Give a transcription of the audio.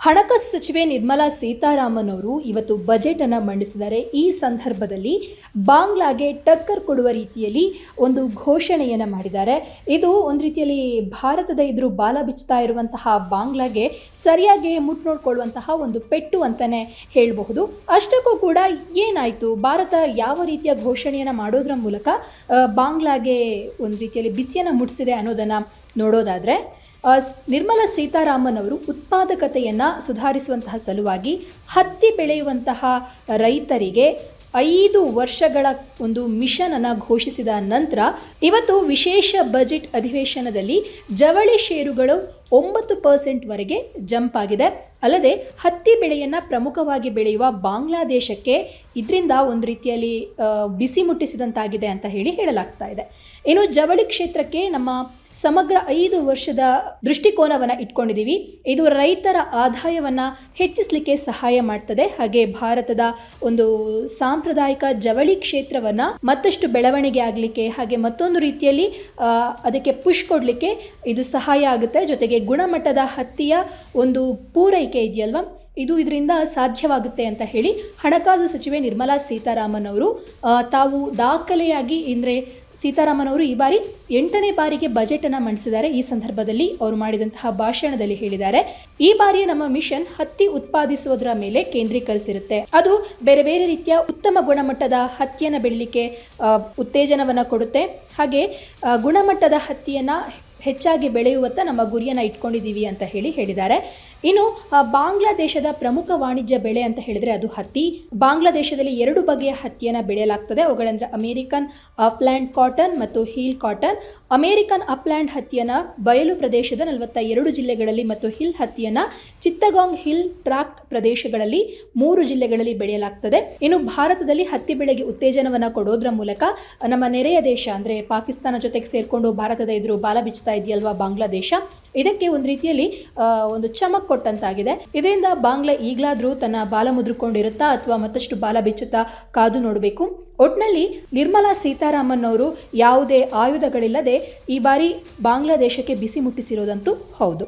ಹಣಕಾಸು ಸಚಿವೆ ನಿರ್ಮಲಾ ಸೀತಾರಾಮನ್ ಅವರು ಇವತ್ತು ಬಜೆಟ್ ಅನ್ನು ಮಂಡಿಸಿದ್ದಾರೆ ಈ ಸಂದರ್ಭದಲ್ಲಿ ಬಾಂಗ್ಲಾಗೆ ಟಕ್ಕರ್ ಕೊಡುವ ರೀತಿಯಲ್ಲಿ ಒಂದು ಘೋಷಣೆಯನ್ನು ಮಾಡಿದ್ದಾರೆ. ಇದು ಒಂದು ರೀತಿಯಲ್ಲಿ ಭಾರತದ ಎದುರು ಬಾಲ ಬಿಚ್ಚುತ್ತಾ ಇರುವಂತಹ ಬಾಂಗ್ಲಾಗೆ ಸರಿಯಾಗಿ ಮುಟ್ ನೋಡ್ಕೊಳ್ಳುವಂತಹ ಒಂದು ಪೆಟ್ಟು ಅಂತಲೇ ಹೇಳಬಹುದು. ಅಷ್ಟಕ್ಕೂ ಕೂಡ ಏನಾಯಿತು? ಭಾರತ ಯಾವ ರೀತಿಯ ಘೋಷಣೆಯನ್ನು ಮಾಡೋದ್ರ ಮೂಲಕ ಬಾಂಗ್ಲಾಗೆ ಒಂದು ರೀತಿಯಲ್ಲಿ ಬಿಸಿಯನ್ನು ಮುಟ್ಟಿಸಿದೆ ಅನ್ನೋದನ್ನು ನೋಡೋದಾದರೆ ನಿರ್ಮಲಾ ಸೀತಾರಾಮನ್ ಅವರು ಉತ್ಪಾದಕತೆಯನ್ನು ಸುಧಾರಿಸುವಂತಹ ಸಲುವಾಗಿ ಹತ್ತಿ ಬೆಳೆಯುವಂತಹ ರೈತರಿಗೆ ಐದು ವರ್ಷಗಳ ಒಂದು ಮಿಷನ್ ಅನ್ನು ಘೋಷಿಸಿದ ನಂತರ ಇವತ್ತು ವಿಶೇಷ ಬಜೆಟ್ ಅಧಿವೇಶನದಲ್ಲಿ ಜವಳಿ ಷೇರುಗಳು ಒಂಬತ್ತು ಪರ್ಸೆಂಟ್ವರೆಗೆ ಜಂಪ್ ಆಗಿದೆ. ಅಲ್ಲದೆ ಹತ್ತಿ ಬೆಳೆಯನ್ನು ಪ್ರಮುಖವಾಗಿ ಬೆಳೆಯುವ ಬಾಂಗ್ಲಾದೇಶಕ್ಕೆ ಇದರಿಂದ ಒಂದು ರೀತಿಯಲ್ಲಿ ಬಿಸಿ ಮುಟ್ಟಿಸಿದಂತಾಗಿದೆ ಅಂತ ಹೇಳಿ ಹೇಳಲಾಗ್ತಾ ಇದೆ. ಇನ್ನು ಜವಳಿ ಕ್ಷೇತ್ರಕ್ಕೆ ನಮ್ಮ ಸಮಗ್ರ ಐದು ವರ್ಷದ ದೃಷ್ಟಿಕೋನವನ್ನು ಇಟ್ಕೊಂಡಿದ್ದೀವಿ ಇದು ರೈತರ ಆದಾಯವನ್ನು ಹೆಚ್ಚಿಸಲಿಕ್ಕೆ ಸಹಾಯ ಮಾಡ್ತದೆ. ಹಾಗೆ ಭಾರತದ ಒಂದು ಸಾಂಪ್ರದಾಯಿಕ ಜವಳಿ ಕ್ಷೇತ್ರವನ್ನು ಮತ್ತಷ್ಟು ಬೆಳವಣಿಗೆ ಆಗಲಿಕ್ಕೆ ಹಾಗೆ ಮತ್ತೊಂದು ರೀತಿಯಲ್ಲಿ ಅದಕ್ಕೆ ಪುಷ್ ಕೊಡಲಿಕ್ಕೆ ಇದು ಸಹಾಯ ಆಗುತ್ತೆ. ಜೊತೆಗೆ ಗುಣಮಟ್ಟದ ಹತ್ತಿಯ ಒಂದು ಪೂರೈಕೆ ಇದೆಯಲ್ವಾ? ಇದು ಇದರಿಂದ ಸಾಧ್ಯವಾಗುತ್ತೆ ಅಂತ ಹೇಳಿ ಹಣಕಾಸು ಸಚಿವೆ ನಿರ್ಮಲಾ ಸೀತಾರಾಮನ್ ಅವರು ತಾವು ದಾಖಲೆಯಾಗಿ ಅಂದರೆ ಸೀತಾರಾಮನ್ ಅವರು ಈ ಬಾರಿ ಎಂಟನೇ ಬಾರಿಗೆ ಬಜೆಟ್ ಅನ್ನು ಮಂಡಿಸಿದ್ದಾರೆ. ಈ ಸಂದರ್ಭದಲ್ಲಿ ಅವರು ಮಾಡಿದಂತಹ ಭಾಷಣದಲ್ಲಿ ಹೇಳಿದ್ದಾರೆ. ಈ ಬಾರಿಯ ನಮ್ಮ ಮಿಷನ್ ಹತ್ತಿ ಉತ್ಪಾದಿಸುವುದರ ಮೇಲೆ ಕೇಂದ್ರೀಕರಿಸಿರುತ್ತೆ. ಅದು ಬೇರೆ ಬೇರೆ ರೀತಿಯ ಉತ್ತಮ ಗುಣಮಟ್ಟದ ಹತ್ತಿಯನ್ನು ಬೆಳಲಿಕ್ಕೆ ಉತ್ತೇಜನವನ್ನು ಕೊಡುತ್ತೆ. ಹಾಗೆ ಗುಣಮಟ್ಟದ ಹತ್ತಿಯನ್ನು ಹೆಚ್ಚಾಗಿ ಬೆಳೆಯುವತ್ತ ನಮ್ಮ ಗುರಿಯನ್ನು ಇಟ್ಕೊಂಡಿದ್ದೀವಿ ಅಂತ ಹೇಳಿ ಹೇಳಿದ್ದಾರೆ. ಇನ್ನು ಬಾಂಗ್ಲಾದೇಶದ ಪ್ರಮುಖ ವಾಣಿಜ್ಯ ಬೆಳೆ ಅಂತ ಹೇಳಿದರೆ ಅದು ಹತ್ತಿ. ಬಾಂಗ್ಲಾದೇಶದಲ್ಲಿ ಎರಡು ಬಗೆಯ ಹತ್ತಿಯನ್ನು ಬೆಳೆಯಲಾಗ್ತದೆ. ಅವುಗಳಂದ್ರೆ ಅಮೇರಿಕನ್ ಅಪ್ಲ್ಯಾಂಡ್ ಕಾಟನ್ ಮತ್ತು ಹೀಲ್ ಕಾಟನ್. ಅಮೇರಿಕನ್ ಅಪ್ಲ್ಯಾಂಡ್ ಹತ್ತಿಯನ್ನು ಬಯಲು ಪ್ರದೇಶದ ನಲವತ್ತ ಎರಡು ಜಿಲ್ಲೆಗಳಲ್ಲಿ ಮತ್ತು ಹಿಲ್ ಹತ್ತಿಯನ್ನು ಚಿತ್ತಗಾಂಗ್ ಹಿಲ್ ಟ್ರಾಕ್ಟ್ ಪ್ರದೇಶಗಳಲ್ಲಿ ಮೂರು ಜಿಲ್ಲೆಗಳಲ್ಲಿ ಬೆಳೆಯಲಾಗ್ತದೆ. ಇನ್ನು, ಭಾರತದಲ್ಲಿ ಹತ್ತಿ ಬೆಳೆಗೆ ಉತ್ತೇಜನವನ್ನು ಕೊಡೋದ್ರ ಮೂಲಕ, ನಮ್ಮ ನೆರೆಯ ದೇಶ ಅಂದರೆ ಪಾಕಿಸ್ತಾನ ಜೊತೆಗೆ ಸೇರಿಕೊಂಡು ಭಾರತದ ಎದುರು ಬಾಲ ಬಿಚ್ಚುತ್ತಾ ಇದೆಯಲ್ವಾ ಬಾಂಗ್ಲಾದೇಶ? ಇದಕ್ಕೆ ಒಂದು ರೀತಿಯಲ್ಲಿ ಒಂದು ಚಮಕ್ ಕೊಟ್ಟಂತಾಗಿದೆ. ಇದರಿಂದ ಬಾಂಗ್ಲಾ ಈಗಲಾದರೂ ತನ್ನ ಬಾಲ ಮುದ್ರಿಕೊಂಡಿರುತ್ತಾ ಅಥವಾ ಮತ್ತಷ್ಟು ಬಾಲ ಬಿಚ್ಚುತ್ತಾ ಕಾದು ನೋಡಬೇಕು. ಒಟ್ನಲ್ಲಿ ನಿರ್ಮಲಾ ಸೀತಾರಾಮನ್ ಅವರು ಯಾವುದೇ ಆಯುಧಗಳಿಲ್ಲದೆ ಈ ಬಾರಿ ಬಾಂಗ್ಲಾದೇಶಕ್ಕೆ ಬಿಸಿ ಮುಟ್ಟಿಸಿರೋದಂತೂ ಹೌದು.